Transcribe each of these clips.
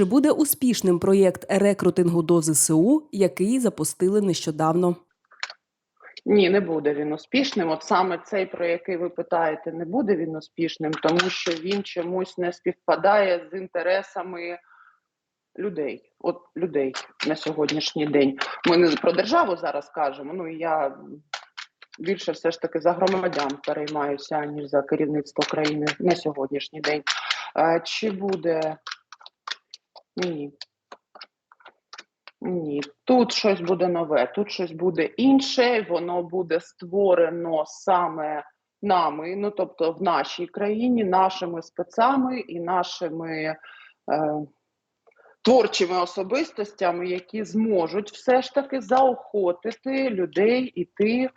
Чи буде успішним проєкт рекрутингу до ЗСУ, який запустили нещодавно? Ні, не буде він успішним. От саме цей, про який ви питаєте, не буде він успішним, тому що він чомусь не співпадає з інтересами людей. От людей на сьогоднішній день. Ми не про державу зараз кажемо. Ну я більше все ж таки за громадян переймаюся, ніж за керівництво країни на сьогоднішній день. Е, Чи буде ні. Ні, тут щось буде нове, тут щось буде інше, воно буде створено саме нами, ну тобто в нашій країні, нашими спецами і нашими е, творчими особистостями, які зможуть все ж таки заохотити людей іти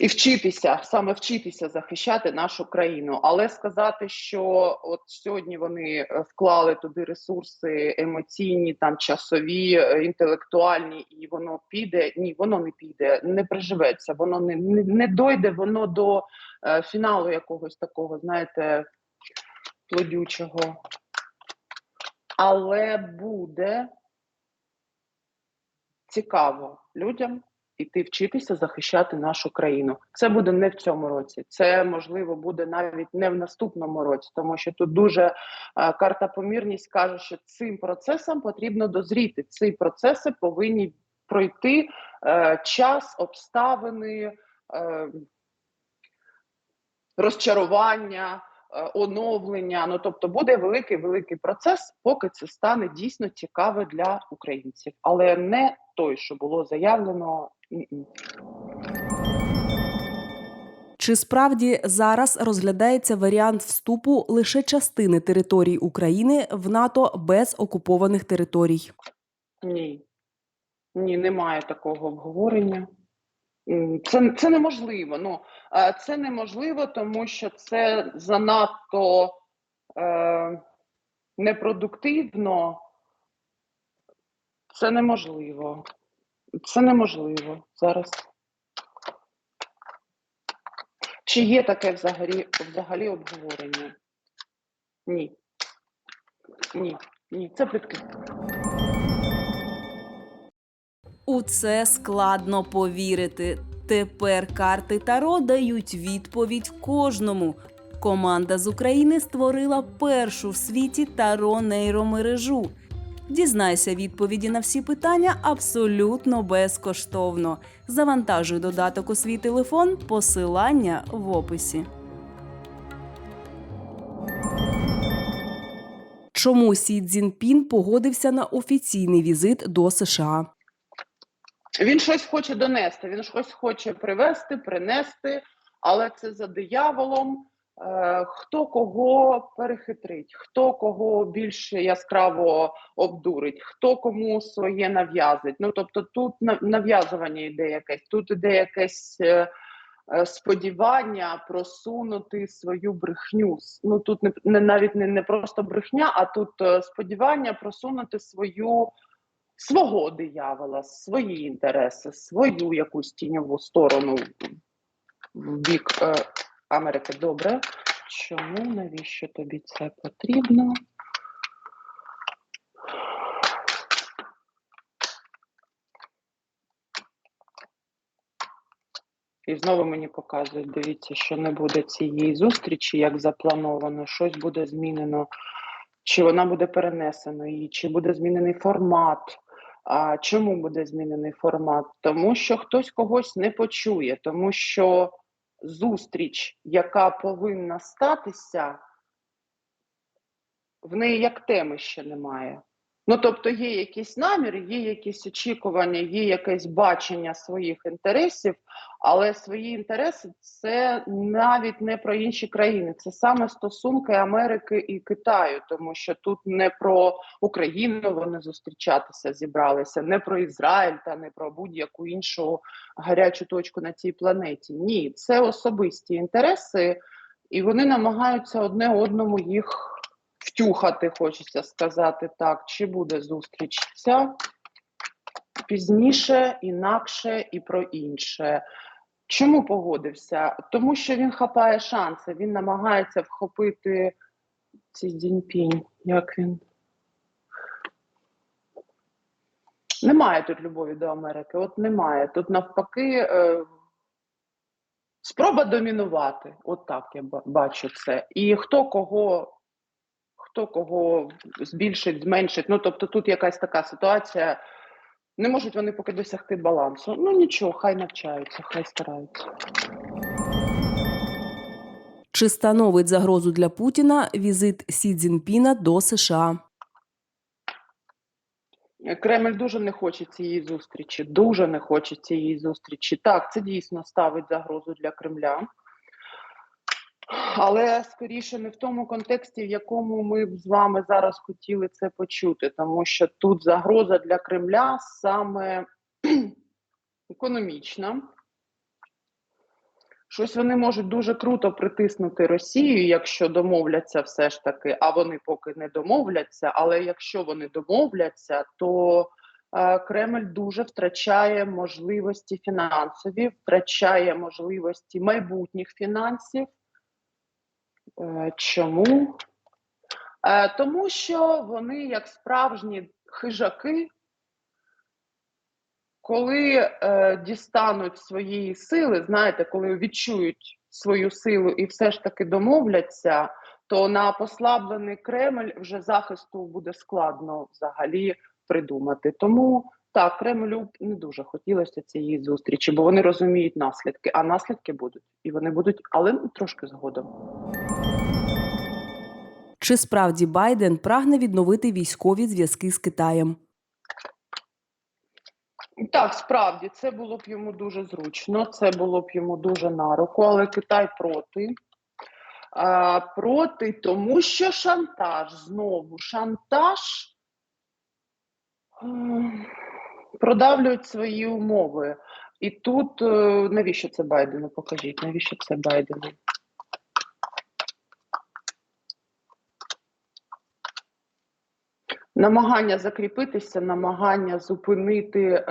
і вчитися, саме вчитися захищати нашу країну. Але сказати, що от сьогодні вони е, вклали туди ресурси емоційні, там часові, е, інтелектуальні, і воно піде. Ні, воно не піде, не приживеться, воно не, не, не дойде воно до е, фіналу якогось такого, знаєте, плодючого. Але буде цікаво людям іти вчитися захищати нашу країну. Це буде не в цьому році. Це можливо буде навіть не в наступному році, тому що тут дуже е, карта помірність каже, що цим процесам потрібно дозріти. Ці процеси повинні пройти е, час, обставини. Е, Розчарування, оновлення, ну тобто буде великий великий процес, поки це стане дійсно цікаве для українців, але не той, що було заявлено. Чи справді зараз розглядається варіант вступу лише частини територій України в НАТО без окупованих територій? Ні, ні, немає такого обговорення. Це, це неможливо. Ну, це неможливо, тому що це занадто е, непродуктивно. Це неможливо. Це неможливо зараз. Чи є таке взагалі, взагалі обговорення? Ні. Ні. Ні. Це плітки. У це складно повірити. Тепер карти Таро дають відповідь кожному. Команда з України створила першу в світі таро нейромережу. Дізнайся відповіді на всі питання абсолютно безкоштовно. Завантажуй додаток у свій телефон, посилання в описі. Чому Сі Цзіньпін погодився на офіційний візит до США? Він щось хоче донести, він щось хоче привезти, принести, але це за дияволом. Е, хто кого перехитрить, хто кого більш яскраво обдурить, хто кому своє нав'язить. Ну тобто, тут нав'язування йде якесь, тут іде якесь е, е, сподівання просунути свою брехню. Ну тут не, навіть не, не просто брехня, а тут сподівання просунути свою свого диявола, свої інтереси, свою якусь тіньову сторону в бік Америки. Добре. Чому навіщо тобі це потрібно? І знову мені показують, дивіться, що не буде цієї зустрічі, як заплановано, щось буде змінено, чи вона буде перенесена, і чи буде змінений формат. А чому буде змінений формат? Тому що хтось когось не почує, тому що зустріч, яка повинна статися, в неї як теми ще немає. Ну, тобто є якісь наміри, є якісь очікування, є якесь бачення своїх інтересів, але свої інтереси це навіть не про інші країни, це саме стосунки Америки і Китаю, тому що тут не про Україну вони зустрічатися зібралися, не про Ізраїль та не про будь-яку іншу гарячу точку на цій планеті. Ні, це особисті інтереси, і вони намагаються одне одному їх втюхати, хочеться сказати так. Чи буде зустріч ця пізніше, інакше і про інше. Чому погодився? Тому що він хапає шанси, він намагається вхопити цей Дзіньпінь, як він. Немає тут любові до Америки. От немає. Тут навпаки е, спроба домінувати. От так я бачу це. І хто кого, хто кого збільшить, зменшить. Ну тобто тут якась така ситуація. Не можуть вони поки досягти балансу. Ну нічого, хай навчаються, хай стараються. Чи становить загрозу для Путіна візит Сі Цзіньпіна до США? Кремль дуже не хоче цієї зустрічі, дуже не хоче цієї зустрічі. Так, це дійсно ставить загрозу для Кремля. Але скоріше не в тому контексті, в якому ми б з вами зараз хотіли це почути, тому що тут загроза для Кремля саме економічна. Щось вони можуть дуже круто притиснути Росію, якщо домовляться все ж таки, а вони поки не домовляться. Але якщо вони домовляться, то е, Кремль дуже втрачає можливості фінансові, втрачає можливості майбутніх фінансів. Е, чому? Е, тому що вони, як справжні хижаки, коли е, дістануть своєї сили, знаєте, коли відчують свою силу і все ж таки домовляться, то на послаблений Кремль вже захисту буде складно взагалі придумати. Тому так, Кремлю не дуже хотілося цієї зустрічі, бо вони розуміють наслідки, а наслідки будуть, і вони будуть, але трошки згодом. Чи справді Байден прагне відновити військові зв'язки з Китаєм? Так, справді це було б йому дуже зручно, це було б йому дуже на руку, але Китай проти. А, проти, тому що шантаж знову шантаж продавлюють свої умови. І тут е, навіщо це Байдену? Покажіть, навіщо це Байдену? намагання закріпитися, намагання зупинити е,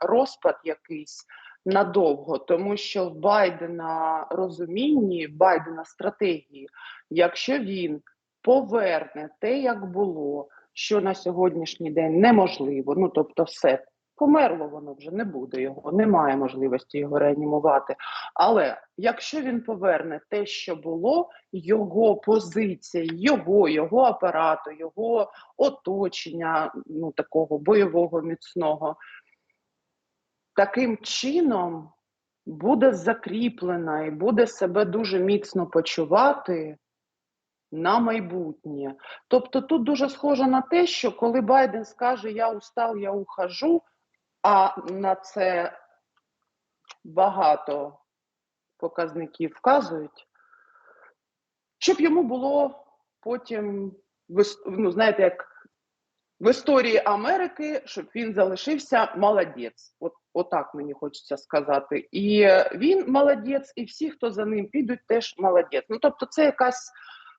розпад якийсь надовго, тому що в Байдена розумінні, в Байдена стратегії, якщо він поверне те, як було, що на сьогоднішній день неможливо, ну тобто, все. Померло воно вже не буде його, немає можливості його реанімувати. Але якщо він поверне те, що було, його позиція, його, його апарату, його оточення, ну такого бойового міцного, таким чином буде закріплена і буде себе дуже міцно почувати на майбутнє. Тобто тут дуже схоже на те, що коли Байден скаже Я устав, я ухожу, а на це багато показників вказують, щоб йому було потім, ну, знаєте, як в історії Америки, щоб він залишився молодець. От, отак мені хочеться сказати. І він молодець, і всі, хто за ним підуть, теж молодець. Ну, тобто, це якась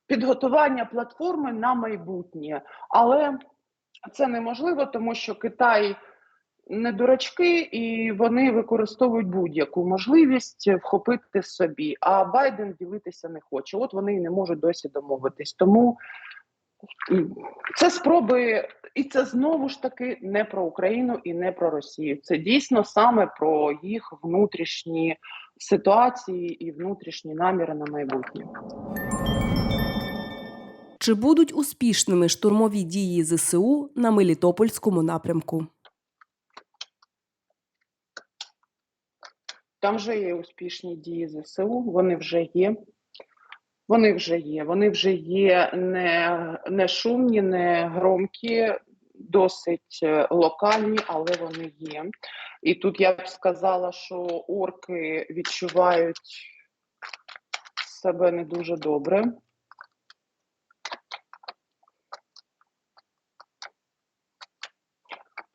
підготування платформи на майбутнє. Але це неможливо, тому що Китай не дурачки, і вони використовують будь-яку можливість вхопити собі. А Байден ділитися не хоче. От вони і не можуть досі домовитись. Тому це спроби, і це знову ж таки не про Україну і не про Росію. Це дійсно саме про їх внутрішні ситуації і внутрішні наміри на майбутнє. Чи будуть успішними штурмові дії ЗСУ на Мелітопольському напрямку? Там вже є успішні дії ЗСУ, вони вже є. Вони вже є. Вони вже є не, не шумні, не громкі, досить е, локальні, але вони є. І тут я б сказала, що орки відчувають себе не дуже добре.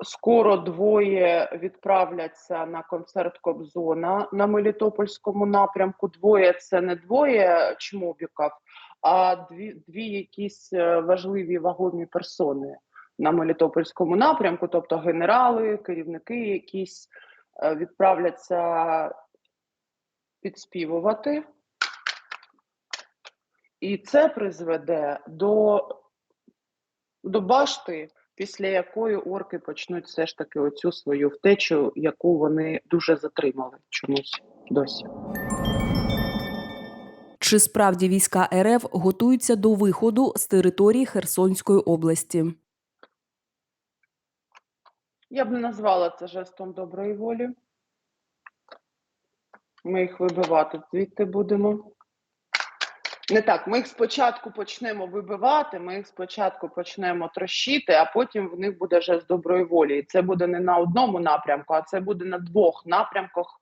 Скоро двоє відправляться на концерт Кобзона на Мелітопольському напрямку. Двоє це не двоє чмобіків, а дві, дві якісь е, важливі вагомі персони на Мелітопольському напрямку, тобто генерали, керівники якісь е, відправляться підспівувати. І це призведе до, до башти після якої орки почнуть все ж таки оцю свою втечу, яку вони дуже затримали чомусь досі. Чи справді війська РФ готуються до виходу з території Херсонської області? Я б не назвала це жестом доброї волі. Ми їх вибивати звідти будемо. Не так, ми їх спочатку почнемо вибивати, ми їх спочатку почнемо трощити, а потім в них буде жест доброї волі. І це буде не на одному напрямку, а це буде на двох напрямках,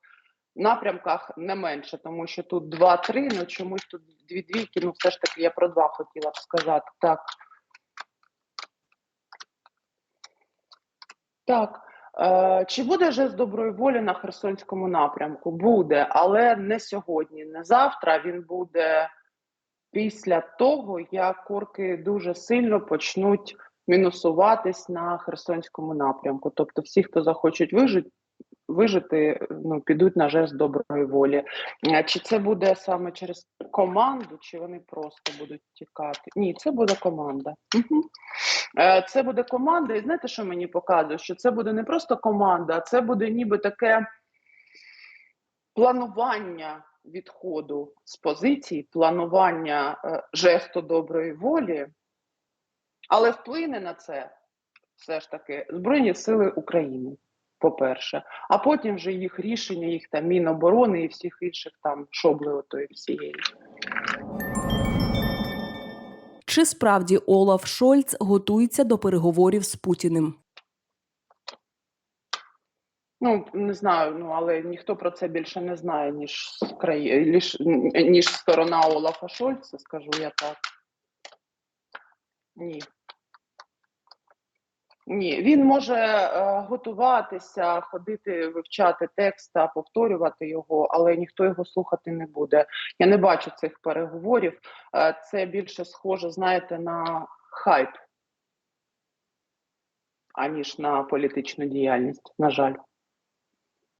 напрямках не менше, тому що тут два-три, ну чомусь тут дві двійки, ну все ж таки я про два хотіла б сказати. Так. Так. Е, Чи буде жест доброї волі на Херсонському напрямку? Буде, але не сьогодні, не завтра. Він буде після того, як орки дуже сильно почнуть мінусуватись на Херсонському напрямку. Тобто, всі, хто захочуть вижити, вижити, ну, підуть на жест доброї волі. Е, Чи це буде саме через команду, чи вони просто будуть тікати? Ні, це буде команда. Угу. Це буде команда, і знаєте, що мені показує? Що це буде не просто команда, а це буде ніби таке планування відходу з позицій, планування е, жесту доброї волі, але вплине на це все ж таки Збройні Сили України, по-перше, а потім вже їх рішення, їх там Міноборони і всіх інших там шобли отої всієї. Чи справді Олаф Шольц готується до переговорів з Путіним? Ну, не знаю, ну але ніхто про це більше не знає, ніж краї... ніж, ніж сторона Олафа Шольца, скажу я так. Ні. Ні, він може е, готуватися, ходити, вивчати текст повторювати його, але ніхто його слухати не буде. Я не бачу цих переговорів. Е, це більше схоже, знаєте, на хайп, аніж на політичну діяльність, на жаль.